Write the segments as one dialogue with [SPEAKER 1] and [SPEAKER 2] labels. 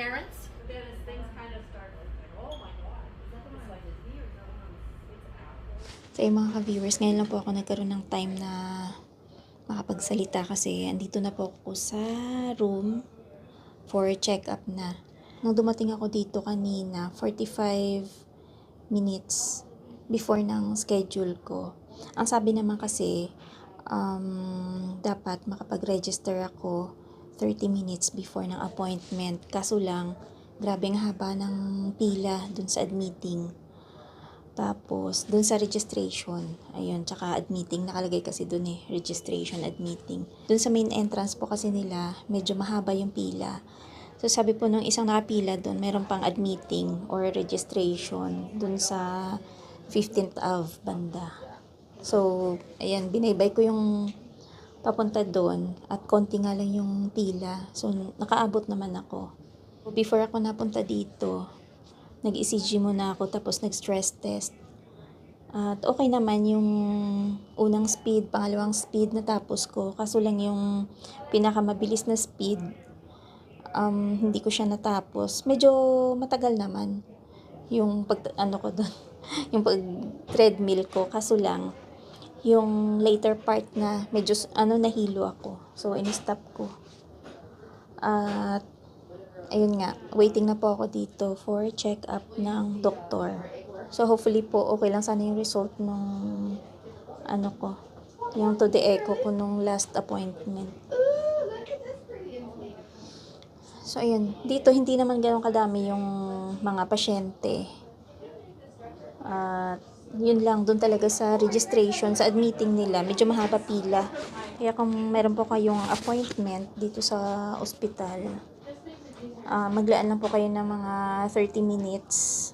[SPEAKER 1] parents?
[SPEAKER 2] But then as things kind of start like, oh my god, is that the one like is me or is that the one it's Apple?
[SPEAKER 3] So yung mga ka-viewers, ngayon lang po ako nagkaroon ng time na makapagsalita kasi andito na po ako sa room for check-up na. Nung dumating ako dito kanina, 45 minutes before ng schedule ko. Ang sabi naman kasi, um, dapat makapag-register ako 30 minutes before ng appointment. Kaso lang, grabing haba ng pila dun sa admitting. Tapos, dun sa registration, ayun, tsaka admitting, nakalagay kasi dun eh, registration, admitting. Dun sa main entrance po kasi nila, medyo mahaba yung pila. So, sabi po nung isang nakapila dun, meron pang admitting or registration dun sa 15th of banda. So, ayan, binaybay ko yung papunta doon at konti nga lang yung pila. So, nakaabot naman ako. Before ako napunta dito, nag-ECG muna ako tapos nag-stress test. At okay naman yung unang speed, pangalawang speed natapos ko. Kaso lang yung pinakamabilis na speed, um, hindi ko siya natapos. Medyo matagal naman yung pag, ano ko doon, yung pag treadmill ko. Kaso lang, yung later part na medyo ano nahilo ako. So, in-stop ko. At ayun nga, waiting na po ako dito for check-up ng doktor. So, hopefully po, okay lang sana yung result nung, ano ko, yung to the echo ko nung last appointment. So, ayun. Dito, hindi naman ganun kadami yung mga pasyente. At, yun lang, doon talaga sa registration, sa admitting nila, medyo mahaba pila. Kaya kung meron po kayong appointment dito sa ospital, ah, maglaan lang po kayo ng mga 30 minutes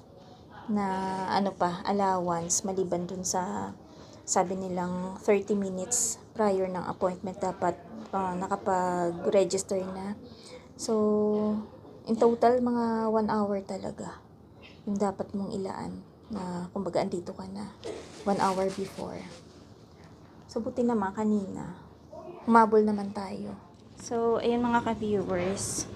[SPEAKER 3] na ano pa, allowance maliban dun sa sabi nilang 30 minutes prior ng appointment dapat ah, nakapag-register na. So, in total, mga 1 hour talaga yung dapat mong ilaan na kumbaga andito ka na 1 hour before. So, buti naman kanina, humabol naman tayo. So, ayun mga ka-viewers,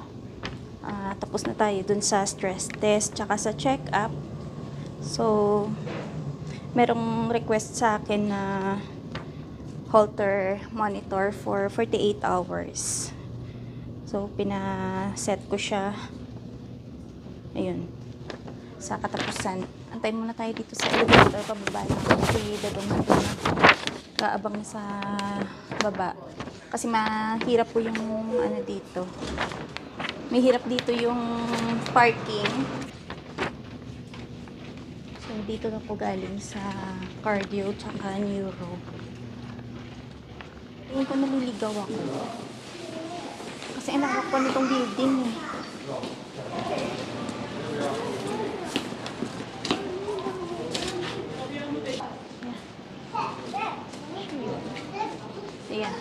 [SPEAKER 3] Ah, tapos na tayo dun sa stress test tsaka sa check-up. So, merong request sa akin na Holter monitor for 48 hours. So, pina-set ko siya. Ayun. Sa katapusan. Antayin muna tayo dito sa elevator. Pababa lang. Kasi dadong na doon. Kaabang na sa baba. Kasi mahirap po yung ano dito. May hirap dito yung parking. So, dito na po galing sa cardio tsaka neuro. Tingin ko naliligaw ako. Kasi inawak pa nitong building eh. Yeah.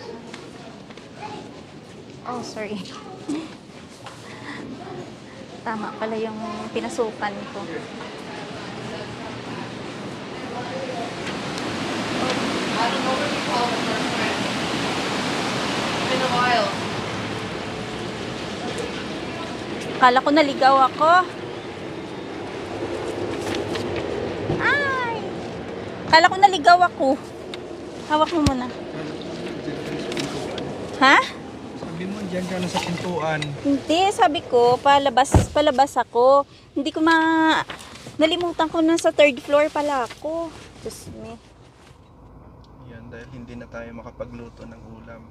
[SPEAKER 3] Oh, sorry. Tama pala yung pinasukan ko.
[SPEAKER 1] I a while.
[SPEAKER 3] Kala ko naligaw ako. Ay! Kala ko naligaw ako. Hawak mo muna. Ha?
[SPEAKER 4] Sabi mo, dyan ka na sa pintuan.
[SPEAKER 3] Hindi, sabi ko, palabas, palabas ako. Hindi ko ma... Nalimutan ko na sa third floor pala ako. Diyos me.
[SPEAKER 4] Yan, dahil hindi na tayo makapagluto ng ulam.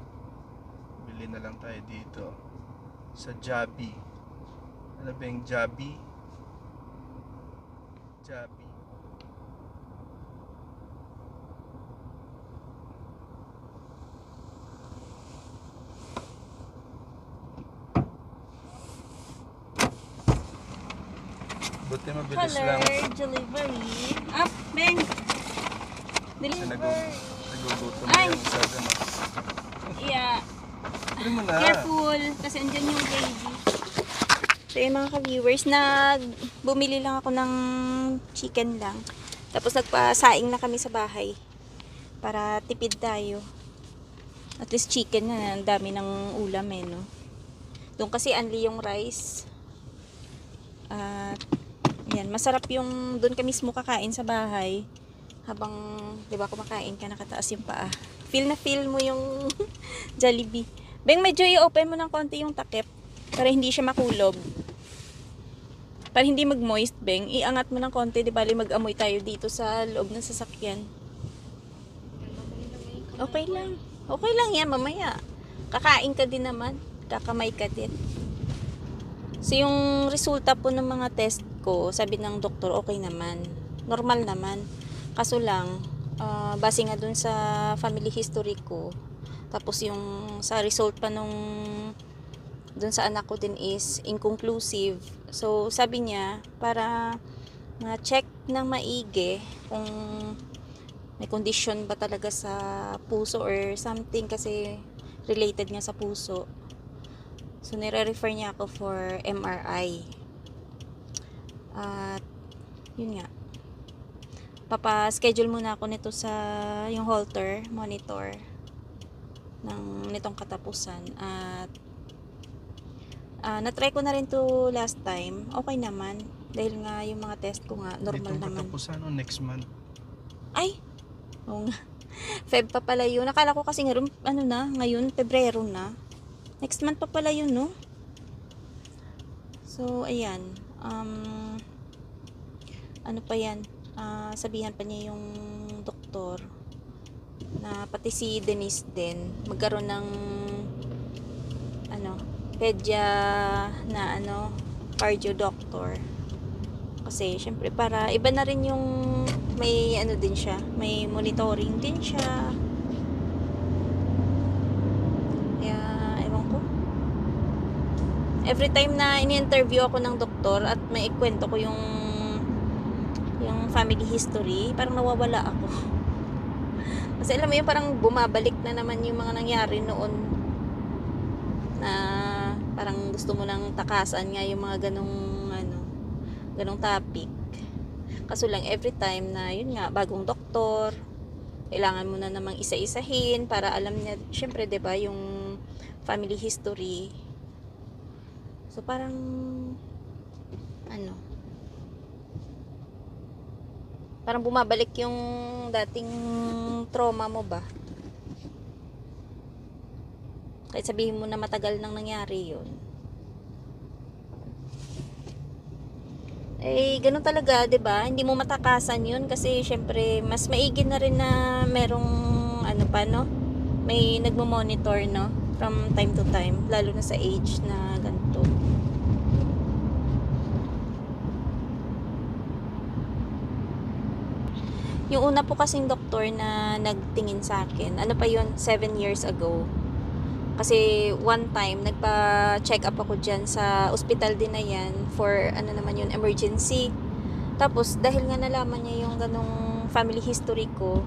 [SPEAKER 4] Bili na lang tayo dito. Sa Jabi. Ano ba yung Jabi? Jabi. Buti mabilis lang.
[SPEAKER 3] delivery. Up, Ben.
[SPEAKER 4] Kasi
[SPEAKER 3] Deliver.
[SPEAKER 4] nagug- nagugutom na
[SPEAKER 3] Ay!
[SPEAKER 4] yung sa ganap.
[SPEAKER 3] Yeah.
[SPEAKER 4] Pwede mo na.
[SPEAKER 3] Careful, kasi andyan yung baby. So yung mga ka-viewers, nag bumili lang ako ng chicken lang. Tapos nagpasaing na kami sa bahay. Para tipid tayo. At least chicken na, ang dami ng ulam eh, no? Doon kasi only yung rice. At, yan, masarap yung doon ka mismo kakain sa bahay. Habang, di ba, kumakain ka, nakataas yung paa. Feel na feel mo yung Jollibee. Beng, medyo i-open mo ng konti yung takip para hindi siya makulob. Para hindi mag-moist, Beng, iangat mo ng konti, di bali mag-amoy tayo dito sa loob ng sasakyan. Okay lang. Okay lang yan, mamaya. Kakain ka din naman. Kakamay ka din. So, yung resulta po ng mga test ko, sabi ng doktor, okay naman. Normal naman. Kaso lang, ah, base nga dun sa family history ko, tapos yung sa result pa nung dun sa anak ko din is inconclusive. So, sabi niya, para ma-check ng maigi kung may condition ba talaga sa puso or something kasi related nga sa puso. So, nire-refer niya ako for MRI. At, yun nga. Papa-schedule muna ako nito sa yung Holter monitor ng nitong katapusan. At, ah na-try ko na rin to last time. Okay naman. Dahil nga yung mga test ko nga, normal
[SPEAKER 4] Itong
[SPEAKER 3] naman.
[SPEAKER 4] katapusan o next month.
[SPEAKER 3] Ay! Oo nga. Feb pa pala yun. Nakala ko kasi ngayon, ano na, ngayon, Pebrero na. Next month pa pala yun, no? So, ayan. Um, ano pa yan? Ah, sabihan pa niya yung doktor na pati si Denise din magkaroon ng ano, pedya na ano, cardio doctor. Kasi, syempre, para iba na rin yung may ano din siya, may monitoring din siya. Kaya, ewan ko. Every time na ini-interview ako ng doktor at may ikwento ko yung family history, parang nawawala ako. Kasi alam mo yun, parang bumabalik na naman yung mga nangyari noon na parang gusto mo nang takasan nga yung mga ganong ano, ganong topic. Kaso lang every time na yun nga bagong doktor, kailangan mo na namang isa-isahin para alam niya syempre 'di ba yung family history. So parang ano parang bumabalik yung dating trauma mo ba? Kahit sabihin mo na matagal nang nangyari yun. eh ganun talaga 'di ba hindi mo matakasan yun kasi syempre mas maigi na rin na merong ano pa no may nagmo-monitor no from time to time lalo na sa age na ganito yung una po kasing doktor na nagtingin sa akin ano pa yun 7 years ago kasi one time, nagpa-check up ako dyan sa ospital din na yan for ano naman yun, emergency. Tapos, dahil nga nalaman niya yung ganong family history ko,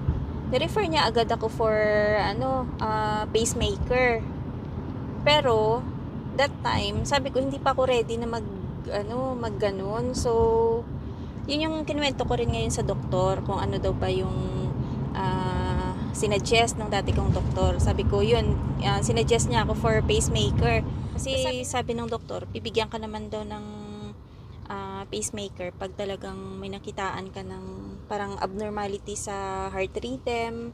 [SPEAKER 3] nirefer niya agad ako for ano, ah, pacemaker. Pero, that time, sabi ko, hindi pa ako ready na mag, ano, mag ganon. So, yun yung kinuwento ko rin ngayon sa doktor, kung ano daw ba yung ah, sinuggest ng dati kong doktor. Sabi ko, yun, uh, sinuggest niya ako for pacemaker. Kasi sabi, ng doktor, bibigyan ka naman daw ng ah, pacemaker pag talagang may nakitaan ka ng parang abnormality sa heart rhythm.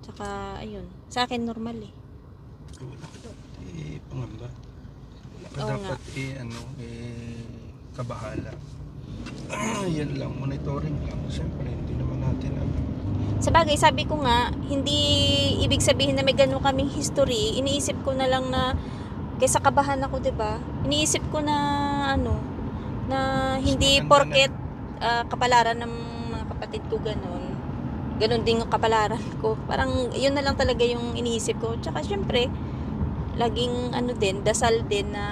[SPEAKER 3] Tsaka, ayun. Sa akin, normal eh.
[SPEAKER 4] Eh, pangamba. Dapat eh, ano, eh, kabahala. Yan lang, monitoring lang. Siyempre, hindi naman natin alam.
[SPEAKER 3] Sa bagay, sabi ko nga, hindi ibig sabihin na may ganun kaming history. Iniisip ko na lang na, kaysa kabahan ako, 'di ba Iniisip ko na, ano, na hindi porket ah, kapalaran ng mga kapatid ko ganun. Ganun din yung kapalaran ko. Parang, yun na lang talaga yung iniisip ko. Tsaka, syempre, laging, ano din, dasal din na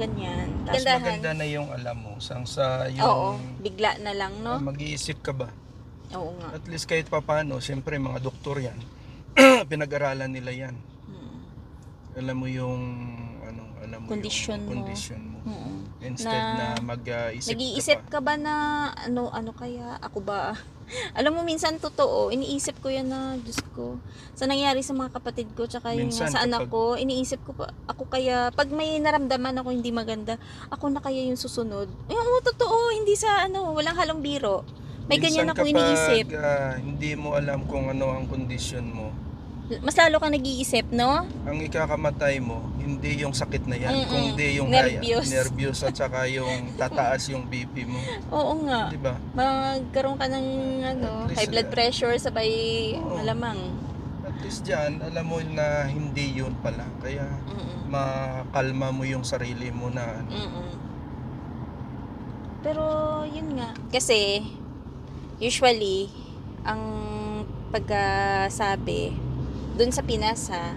[SPEAKER 3] ganyan.
[SPEAKER 4] Mas
[SPEAKER 3] Gandahan.
[SPEAKER 4] maganda na yung alam mo. Sang sa yung
[SPEAKER 3] Oo, bigla na lang, no?
[SPEAKER 4] mag-iisip ka ba?
[SPEAKER 3] Oo nga.
[SPEAKER 4] At least kahit papano, siyempre mga doktor yan. Pinag-aralan nila yan.
[SPEAKER 3] Hmm.
[SPEAKER 4] Alam mo yung ano, alam mo
[SPEAKER 3] Kondisyon
[SPEAKER 4] yung
[SPEAKER 3] mo.
[SPEAKER 4] kondisyon mo.
[SPEAKER 3] Mm-mm.
[SPEAKER 4] Instead
[SPEAKER 3] Na-
[SPEAKER 4] na, mag-isip
[SPEAKER 3] Nag-iisip
[SPEAKER 4] ka pa.
[SPEAKER 3] ka ba na ano ano kaya ako ba? Alam mo minsan totoo, iniisip ko yan na Diyos ko. Sa nangyari sa mga kapatid ko tsaka yung
[SPEAKER 4] Minsan
[SPEAKER 3] sa anak ko, iniisip ko pa ako kaya pag may naramdaman ako hindi maganda, ako na kaya yung susunod. Eh, oo, totoo, hindi sa ano, walang halong biro. May ganyan
[SPEAKER 4] Minsan
[SPEAKER 3] ako iniisip.
[SPEAKER 4] Kapag ah, hindi mo alam kung ano ang kondisyon mo,
[SPEAKER 3] Mas lalo kang nag-iisip, no?
[SPEAKER 4] ang ikakamatay mo, hindi yung sakit na yan,
[SPEAKER 3] Mm-mm.
[SPEAKER 4] kundi yung
[SPEAKER 3] Nervyos.
[SPEAKER 4] Haya, nervyos at saka yung tataas yung BP mo.
[SPEAKER 3] Oo nga.
[SPEAKER 4] Di ba?
[SPEAKER 3] Magkaroon ka ng ano,
[SPEAKER 4] At least,
[SPEAKER 3] high blood
[SPEAKER 4] uh,
[SPEAKER 3] pressure sabay
[SPEAKER 4] oo.
[SPEAKER 3] malamang.
[SPEAKER 4] At least dyan, alam mo na hindi yun pala. Kaya
[SPEAKER 3] Mm-mm.
[SPEAKER 4] makalma mo yung sarili mo na ano,
[SPEAKER 3] Mm-mm. Pero yun nga, kasi usually ang pagkasabi dun sa Pinas ha,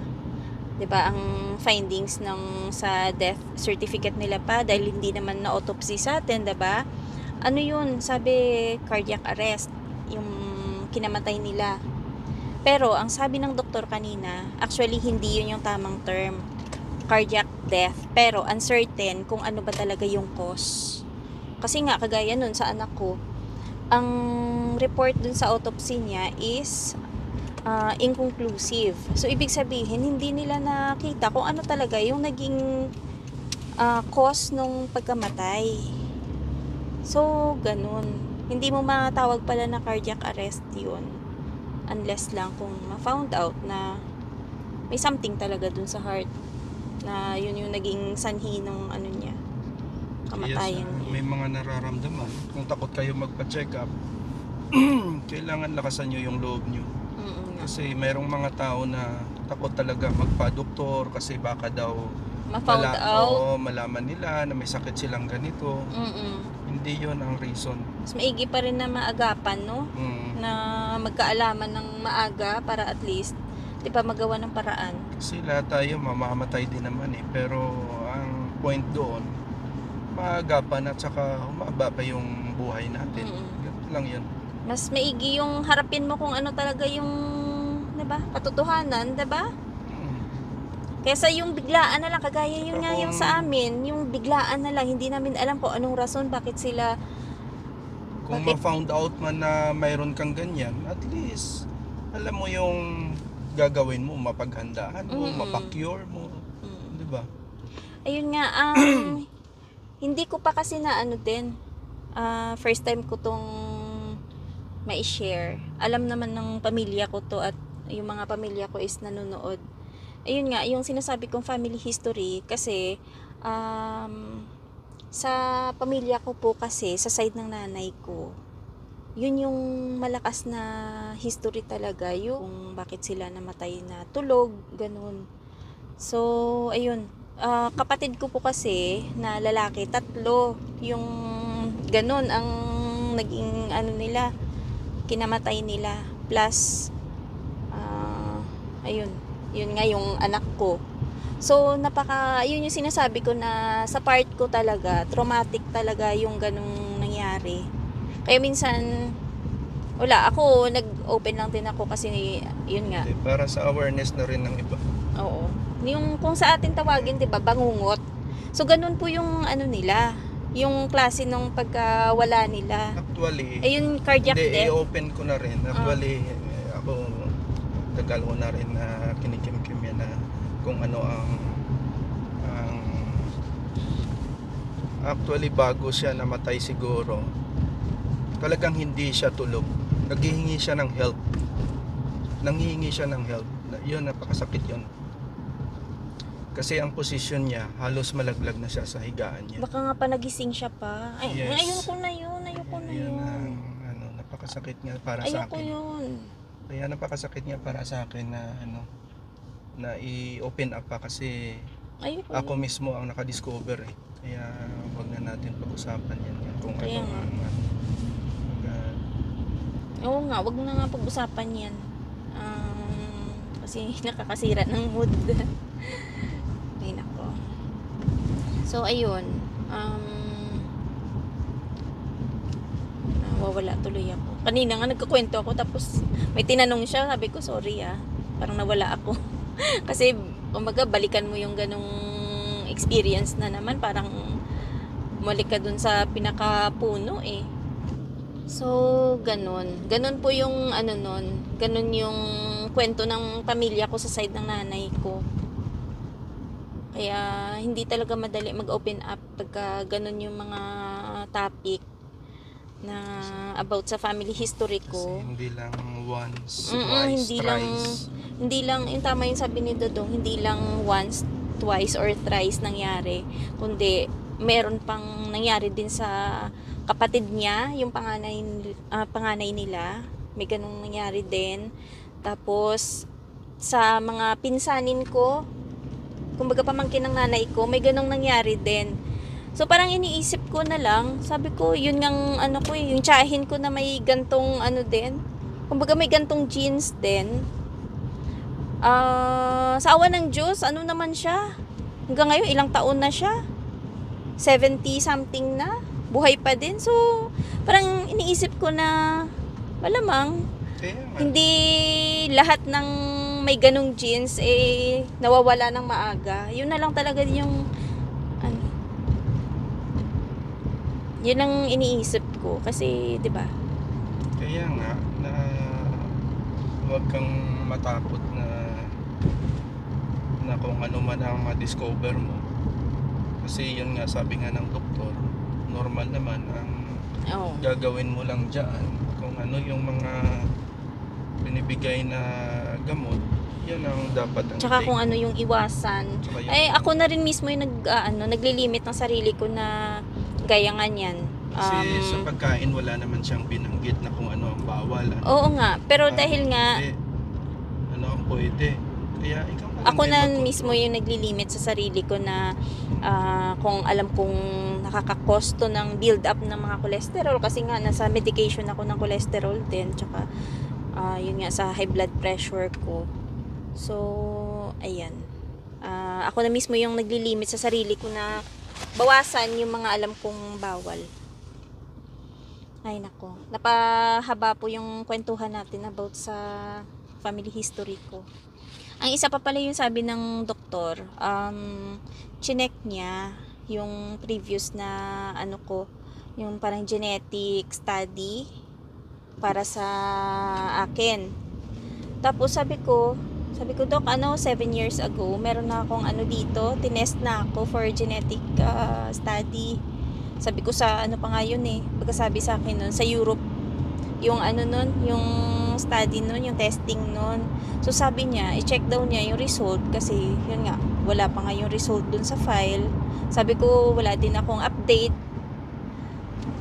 [SPEAKER 3] 'di ba, ang findings ng sa death certificate nila pa dahil hindi naman na autopsy sa atin, 'di ba? Ano yun? Sabi cardiac arrest yung kinamatay nila. Pero ang sabi ng doktor kanina, actually hindi yun yung tamang term cardiac death pero uncertain kung ano ba talaga yung cause. Kasi nga kagaya nun sa anak ko, ang report dun sa autopsy niya is ah, inconclusive. So ibig sabihin hindi nila nakita kung ano talaga yung naging ah, cause nung pagkamatay. So ganun. Hindi mo matawag pala na cardiac arrest yun unless lang kung ma-found out na may something talaga dun sa heart na yun yung naging sanhi ng ano niya kamatayan
[SPEAKER 4] Yes,
[SPEAKER 3] niya.
[SPEAKER 4] may mga nararamdaman. Kung takot kayo magpa-check up, kailangan lakasan nyo yung loob nyo.
[SPEAKER 3] Mm-mm.
[SPEAKER 4] Kasi mayroong mga tao na takot talaga magpa-doktor kasi baka daw
[SPEAKER 3] Ma-found
[SPEAKER 4] mala-
[SPEAKER 3] out.
[SPEAKER 4] oo, malaman nila na may sakit silang ganito.
[SPEAKER 3] Mm-mm.
[SPEAKER 4] Hindi yon ang reason.
[SPEAKER 3] Mas maigi pa rin na maagapan, no?
[SPEAKER 4] Mm.
[SPEAKER 3] Na magkaalaman ng maaga para at least, di ba, magawa ng paraan.
[SPEAKER 4] Kasi lahat tayo mamamatay din naman eh. Pero ang point doon, maagapan at saka humaba pa yung buhay natin.
[SPEAKER 3] Mm.
[SPEAKER 4] Ganun lang yun.
[SPEAKER 3] Mas maigi yung harapin mo kung ano talaga yung, di ba, katotohanan, di ba?
[SPEAKER 4] Mm.
[SPEAKER 3] Kesa yung biglaan na lang, kagaya yun nga yung sa amin, yung biglaan na lang, hindi namin alam po anong rason bakit sila,
[SPEAKER 4] Kung
[SPEAKER 3] Bakit?
[SPEAKER 4] ma-found out man na mayroon kang ganyan, at least alam mo yung gagawin mo, mapaghandaan mo,
[SPEAKER 3] Mm-mm.
[SPEAKER 4] mapakure mo,
[SPEAKER 3] mm,
[SPEAKER 4] di ba?
[SPEAKER 3] ayun nga, um, hindi ko pa kasi na ano din, ah, first time ko tong mai-share. Alam naman ng pamilya ko to at yung mga pamilya ko is nanonood. Ayun nga, yung sinasabi kong family history kasi um, sa pamilya ko po kasi, sa side ng nanay ko, yun yung malakas na history talaga, yung bakit sila namatay na tulog, ganun. So, ayun, Ah, kapatid ko po kasi na lalaki, tatlo yung ganun ang naging ano nila, kinamatay nila. Plus, ayun, yun nga yung anak ko. So, napaka, yun yung sinasabi ko na sa part ko talaga, traumatic talaga yung ganung nangyari. Kaya minsan, wala, ako, nag-open lang din ako kasi, yun nga,
[SPEAKER 4] Para sa awareness na rin ng iba.
[SPEAKER 3] Oo. Yung kung sa atin tawagin, 'di ba, bangungot. So ganun po yung ano nila, yung klase ng pagkawala nila.
[SPEAKER 4] Actually,
[SPEAKER 3] Eh yung cardiac
[SPEAKER 4] hindi,
[SPEAKER 3] death.
[SPEAKER 4] i-open ko na rin. Actually, eh, ako, tagal ko na rin na kinikimkim yan na kung ano ang ang actually bago siya namatay siguro talagang hindi siya tulog naghihingi siya ng help nanghihingi siya ng help yun napakasakit yun kasi ang posisyon niya halos malaglag na siya sa higaan niya
[SPEAKER 3] Baka nga pa nagising siya pa. Ay,
[SPEAKER 4] Yes.
[SPEAKER 3] ayoko na yun, ayoko na
[SPEAKER 4] yun
[SPEAKER 3] yun.
[SPEAKER 4] ang ano, napakasakit niya para sa
[SPEAKER 3] Ayoko
[SPEAKER 4] akin
[SPEAKER 3] yun.
[SPEAKER 4] Kaya napakasakit niya para sa akin na ano na i-open up pa kasi
[SPEAKER 3] Ayoko
[SPEAKER 4] ako mismo ang nakadiscover eh. Kaya wag na natin pag-usapan yan, yan kung
[SPEAKER 3] Kaya
[SPEAKER 4] ano
[SPEAKER 3] nga.
[SPEAKER 4] ang ano.
[SPEAKER 3] Oo nga, wag na nga pag-usapan yan. Um, kasi nakakasira ng mood. Ay, nako. So, ayun. Um, nawawala tuloy ako. Kanina nga nagkakwento ako tapos may tinanong siya. Sabi ko, sorry ah. Parang nawala ako. kasi, umaga, balikan mo yung ganong experience na naman. Parang bumalik ka dun sa pinakapuno eh. So, ganun. Ganun po yung ano nun. Ganun yung kwento ng pamilya ko sa side ng nanay ko. Kaya hindi talaga madali mag-open up pagka ganun yung mga topic na about sa family history
[SPEAKER 4] Kasi
[SPEAKER 3] ko.
[SPEAKER 4] hindi lang once,
[SPEAKER 3] Mm-mm,
[SPEAKER 4] twice,
[SPEAKER 3] hindi lang
[SPEAKER 4] thrice.
[SPEAKER 3] hindi lang yung tama yung sabi ni Dodong, hindi lang once, twice or thrice nangyari, kundi meron pang nangyari din sa kapatid niya, yung panganay ah, panganay nila. May ganung nangyari din. Tapos sa mga pinsanin ko, kumbaga pamangkin ng nanay ko, may ganong nangyari din. So parang iniisip ko na lang, sabi ko, yun ngang ano ko eh, yung tsahin ko na may gantong ano din. Kumbaga may gantong jeans din. Ah, sa awa ng Diyos, ano naman siya? Hanggang ngayon, ilang taon na siya? 70 something na? Buhay pa din. So, parang iniisip ko na, malamang,
[SPEAKER 4] nga,
[SPEAKER 3] hindi lahat ng may ganong jeans eh nawawala ng maaga. Yun na lang talaga yung ano. Yun ang iniisip ko kasi 'di ba?
[SPEAKER 4] kaya nga na huwag kang matakot na na kung ano man ang ma-discover mo. Kasi yun nga sabi nga ng doktor, normal naman ang
[SPEAKER 3] Oh.
[SPEAKER 4] gagawin mo lang dyan kung ano yung mga binibigay na gamot yan ang dapat ang
[SPEAKER 3] Tsaka
[SPEAKER 4] take.
[SPEAKER 3] kung ano yung iwasan.
[SPEAKER 4] Yung-
[SPEAKER 3] Eh ako na rin mismo yung nag ah, ano, naglilimit ng sarili ko na gaya nga niyan.
[SPEAKER 4] kasi
[SPEAKER 3] Um,
[SPEAKER 4] sa pagkain wala naman siyang binanggit na kung ano ang bawal ano,
[SPEAKER 3] Oo nga, pero
[SPEAKER 4] Ah,
[SPEAKER 3] dahil nga
[SPEAKER 4] hindi. ano ang pwede kaya ikaw
[SPEAKER 3] ako na mismo yung naglilimit sa sarili ko na ah, kung alam kong nakakakosto ng build up ng mga cholesterol kasi nga nasa medication ako ng cholesterol din tsaka ah, yun nga sa high blood pressure ko so ayan Ah, ako na mismo yung naglilimit sa sarili ko na bawasan yung mga alam kong bawal. Ay nako. Napahaba po yung kwentuhan natin about sa family history ko. Ang isa pa pala yung sabi ng doktor, um, chinek niya yung previous na ano ko, yung parang genetic study para sa akin. Tapos sabi ko, sabi ko, Dok, ano, 7 years ago, meron na akong ano dito, tinest na ako for genetic uh, study. Sabi ko sa, ano pa nga yun eh, pagkasabi sa akin nun, sa Europe, yung ano nun, yung study nun, yung testing nun. So sabi niya, i-check daw niya yung result kasi yun nga, wala pa nga yung result dun sa file. Sabi ko, wala din akong update.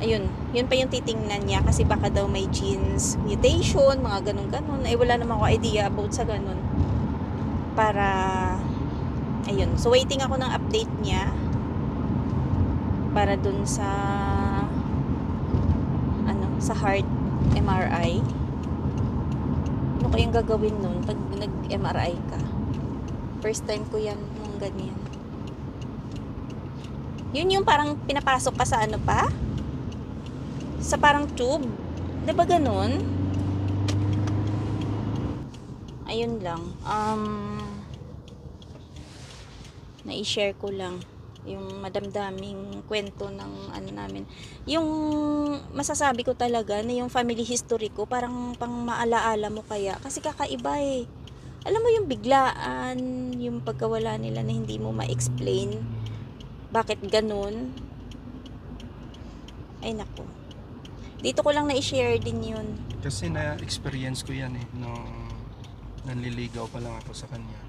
[SPEAKER 3] Ayun, yun pa yung titingnan niya kasi baka daw may genes mutation, mga ganun-ganun. Ay wala naman ako idea about sa ganun. Para, ayun. So waiting ako ng update niya para dun sa ano, sa heart MRI. Ano kayang gagawin nun pag nag-MRI ka? First time ko yan nung ganyan. Yun yung parang pinapasok ka sa ano pa? Sa parang tube. 'Di ba ganun? Ayun lang. Um, na-share ko lang yung madamdaming kwento ng ano namin. Yung masasabi ko talaga na yung family history ko parang pang maalaala mo kaya kasi kakaiba eh. Alam mo yung biglaan, yung pagkawala nila na hindi mo ma-explain bakit ganun. Ay nako. Dito ko lang na-share din yun.
[SPEAKER 4] kasi na-experience ko yan eh nung nanliligaw pa lang ako sa kanya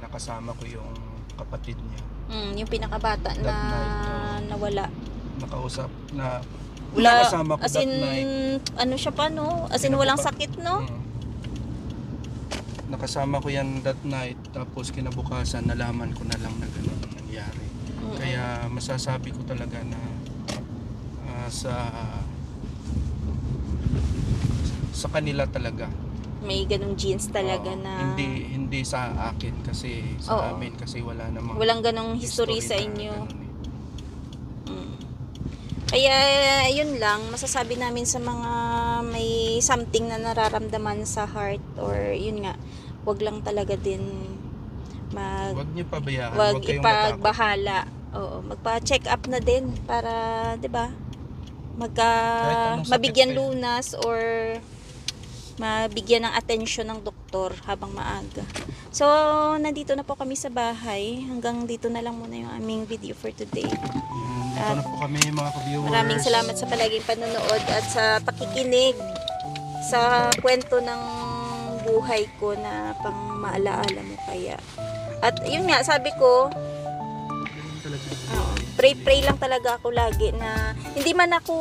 [SPEAKER 4] nakasama ko yung kapatid niya
[SPEAKER 3] Mm, yung pinakabata na
[SPEAKER 4] night, oo.
[SPEAKER 3] nawala.
[SPEAKER 4] nakausap na
[SPEAKER 3] Wala,
[SPEAKER 4] nakasama ko
[SPEAKER 3] as
[SPEAKER 4] that
[SPEAKER 3] in,
[SPEAKER 4] night
[SPEAKER 3] ano siya pa no? As in, walang sakit no?
[SPEAKER 4] Mm. Nakasama ko yan that night tapos kinabukasan nalaman ko na lang na ganun ang nangyari.
[SPEAKER 3] Mm-mm.
[SPEAKER 4] Kaya masasabi ko talaga na ah, sa sa kanila talaga.
[SPEAKER 3] May ganung jeans talaga
[SPEAKER 4] Oo,
[SPEAKER 3] na
[SPEAKER 4] hindi hindi sa akin kasi sa
[SPEAKER 3] Oo.
[SPEAKER 4] amin kasi wala namang
[SPEAKER 3] walang ganong history, sa
[SPEAKER 4] na
[SPEAKER 3] inyo.
[SPEAKER 4] ganun eh.
[SPEAKER 3] Mm. Kaya yun lang, masasabi namin sa mga may something na nararamdaman sa heart or yun nga, wag lang talaga din mag
[SPEAKER 4] Huwag niyo pabayaan,
[SPEAKER 3] wag
[SPEAKER 4] huwag kayong matakot.
[SPEAKER 3] ipagbahala Oo, magpa-check up na din para, 'di ba? Magka
[SPEAKER 4] Kahit anong sakit
[SPEAKER 3] mabigyan lunas or mabigyan ng atensyon ng doktor habang maaga. So, nandito na po kami sa bahay. Hanggang dito na lang muna yung aming video for today.
[SPEAKER 4] Ito na po kami mga ka-viewers.
[SPEAKER 3] Maraming salamat sa palaging panonood at sa pakikinig sa kwento ng buhay ko na pang maalaala mo kaya. At yun nga, sabi ko, Oo. pray pray lang talaga ako lagi na hindi man ako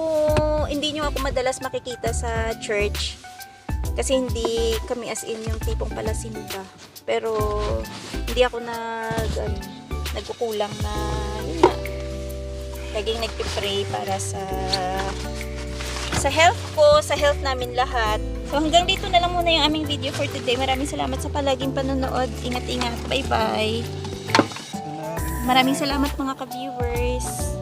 [SPEAKER 3] hindi nyo ako madalas makikita sa church kasi hindi kami as in yung tipong palasimba pero hindi ako nag ano, nagkukulang na yun nga laging nagpipray para sa sa health ko, sa health namin lahat. So hanggang dito na lang muna yung aming video for today. Maraming salamat sa palaging panonood. Ingat-ingat. Bye-bye. Maraming salamat mga ka-viewers.